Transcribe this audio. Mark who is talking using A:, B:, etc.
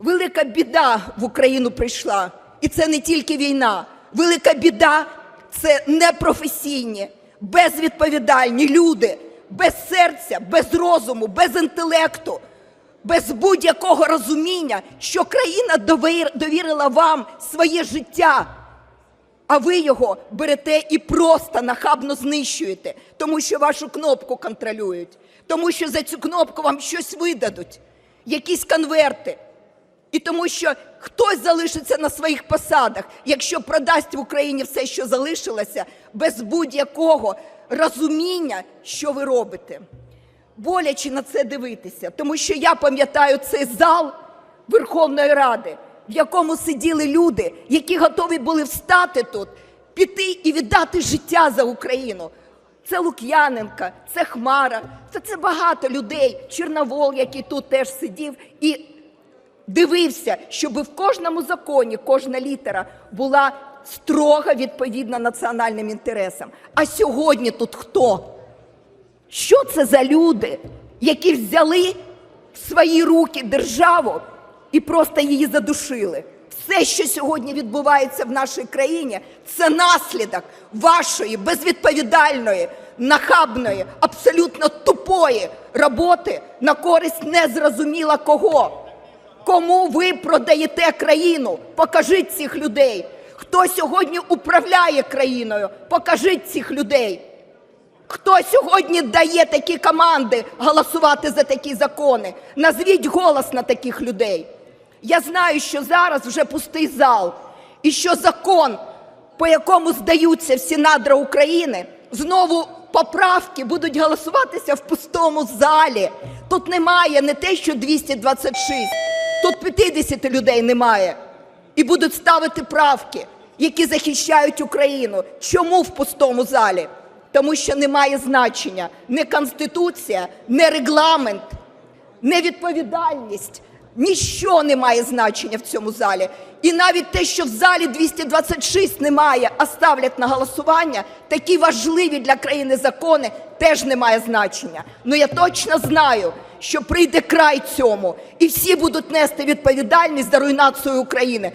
A: Велика біда в Україну прийшла. І це не тільки війна. Велика біда це непрофесійні, безвідповідальні люди, без серця, без розуму, без інтелекту, без будь-якого розуміння, що країна довірила вам своє життя. А ви його берете і просто нахабно знищуєте, тому що вашу кнопку контролюють, тому що за цю кнопку вам щось видадуть, якісь конверти. І тому що хтось залишиться на своїх посадах, якщо продасть в Україні все, що залишилося, без будь-якого розуміння, що ви робите. Боляче на це дивитися, тому що я пам'ятаю цей зал Верховної Ради, в якому сиділи люди, які готові були встати тут, піти і віддати життя за Україну. Це Лук'яненка, це Хмара, це, це багато людей, Чорновол, який тут теж сидів і дивився, щоб в кожному законі кожна літера була строго відповідна національним інтересам. А сьогодні тут хто? Що це за люди, які взяли в свої руки державу і просто її задушили? Все, що сьогодні відбувається в нашій країні, це наслідок вашої безвідповідальної, нахабної, абсолютно тупої роботи на користь незрозуміло кого. Кому ви продаєте країну? Покажіть цих людей. Хто сьогодні управляє країною? Покажіть цих людей. Хто сьогодні дає такі команди голосувати за такі закони? Назвіть голос на таких людей. Я знаю, що зараз вже пустий зал, і що закон, по якому здаються всі надра України, знову поправки будуть голосуватися в пустому залі. Тут немає не те, що 226, тут 50 людей немає. І будуть ставити правки, які захищають Україну. Чому в пустому залі? Тому що немає значення не конституція, не регламент, не відповідальність. Ніщо не має значення в цьому залі. І навіть те, що в залі 226 немає, а ставлять на голосування, такі важливі для країни закони теж не має значення. Ну я точно знаю, що прийде край цьому, і всі будуть нести відповідальність за руйнацію України.